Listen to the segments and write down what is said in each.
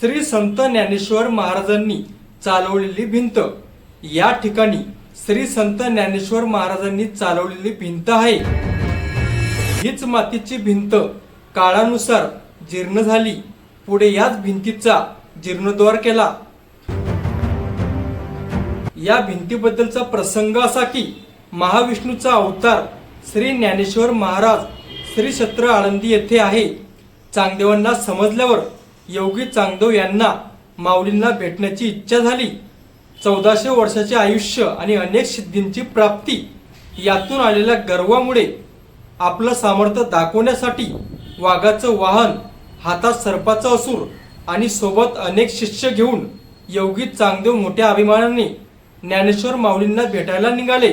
श्री संत ज्ञानेश्वर महाराजांनी चालवलेली भिंत. या ठिकाणी श्री संत ज्ञानेश्वर महाराजांनी चालवलेली भिंत आहे. हीच मातीची भिंत काळानुसार जीर्ण झाली. पुढे याच भिंतीचा जीर्णोद्धार केला. या भिंतीबद्दलचा प्रसंग असा की महाविष्णूचा अवतार श्री ज्ञानेश्वर महाराज श्री छत्र आळंदी येथे आहे. चांगदेवांना समजल्यावर योगी चांगदेव यांना माऊलींना भेटण्याची इच्छा झाली. चौदाशे वर्षाचे आयुष्य आणि अनेक सिद्धींची प्राप्ती यातून आलेल्या गर्वामुळे आपलं सामर्थ्य दाखवण्यासाठी वाघाचं वाहन हातात सर्पाचं असूर आणि सोबत अनेक शिष्य घेऊन योगी चांगदेव मोठ्या अभिमानाने ज्ञानेश्वर माऊलींना भेटायला निघाले.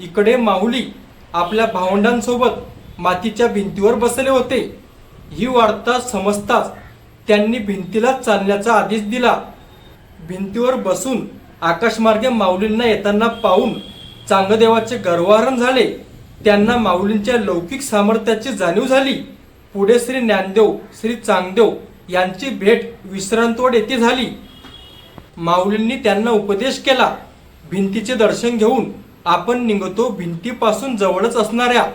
इकडे माऊली आपल्या भावंडांसोबत मातीच्या भिंतीवर बसले होते. ही वार्ता समजताच त्यांनी भिंतीला चालण्याचा आदेश दिला. भिंतीवर बसून आकाशमार्गे माऊलींना येताना पाहून चांगदेवाचे गर्वहरण झाले. त्यांना माऊलींच्या लौकिक सामर्थ्याची जाणीव झाली. पुढे श्री ज्ञानदेव श्री चांगदेव यांची भेट विश्रांतवड येथे झाली. माऊलींनी त्यांना उपदेश केला. भिंतीचे दर्शन घेऊन आपण निघतो भिंतीपासून जवळच असणाऱ्या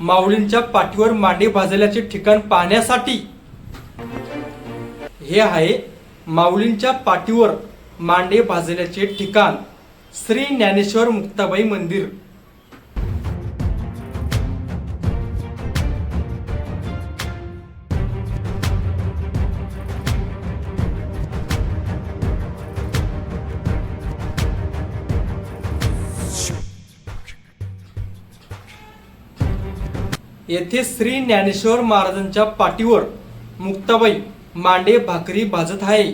माऊलींच्या पाठीवर मांडी भाजल्याचे ठिकाण पाहण्यासाठी. हे आहे माऊलींच्या पाठीवर मांडे भाजल्याचे ठिकाण श्री ज्ञानेश्वर मुक्ताबाई मंदिर. येथे श्री ज्ञानेश्वर महाराजांच्या पाठीवर मुक्ताबाई मांडे भाकरी भाजत आहे.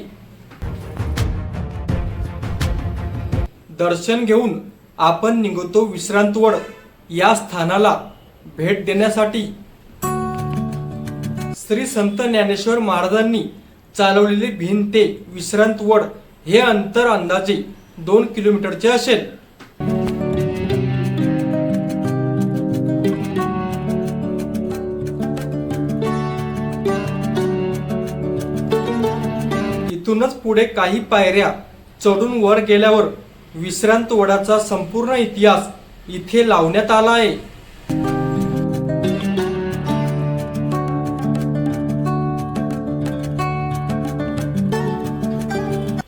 दर्शन घेऊन आपण निघतो विश्रांतवड. या स्थानाला भेट देण्यासाठी श्री संत ज्ञानेश्वर महाराजांनी चालवलेली भिंत ते विश्रांतवड हे अंतर अंदाजे दोन किलोमीटरचे असेल. इथूनच पुढे काही पायऱ्या चढून वर गेल्यावर विश्रांत वडाचा संपूर्ण इतिहास इथे लावण्यात आला आहे.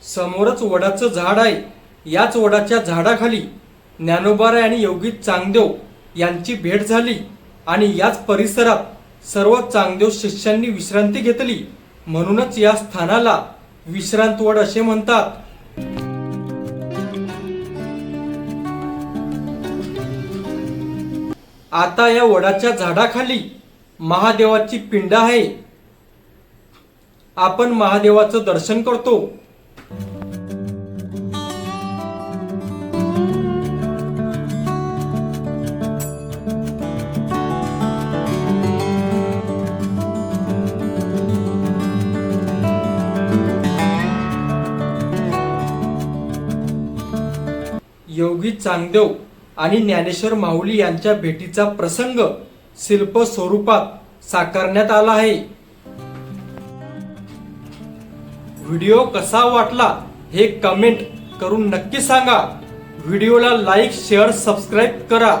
समोरच वडाचं झाड आहे. याच वडाच्या झाडाखाली ज्ञानोबाराय आणि योगी चांगदेव यांची भेट झाली आणि याच परिसरात सर्व चांगदेव शिष्यांनी विश्रांती घेतली. म्हणूनच या स्थानाला विश्रांतवड असे म्हणतात. आता या वडाच्या झाडाखाली महादेवाची पिंड आहे. आपण महादेवाचं दर्शन करतो. योगी चांगदेव आणि ज्ञानेश्वर माऊली यांच्या भेटीचा प्रसंग शिल्प स्वरूपात साकारण्यात आला आहे. व्हिडिओ कसा वाटला हे कमेंट करून नक्की सांगा. व्हिडिओला लाईक शेअर सबस्क्राईब करा.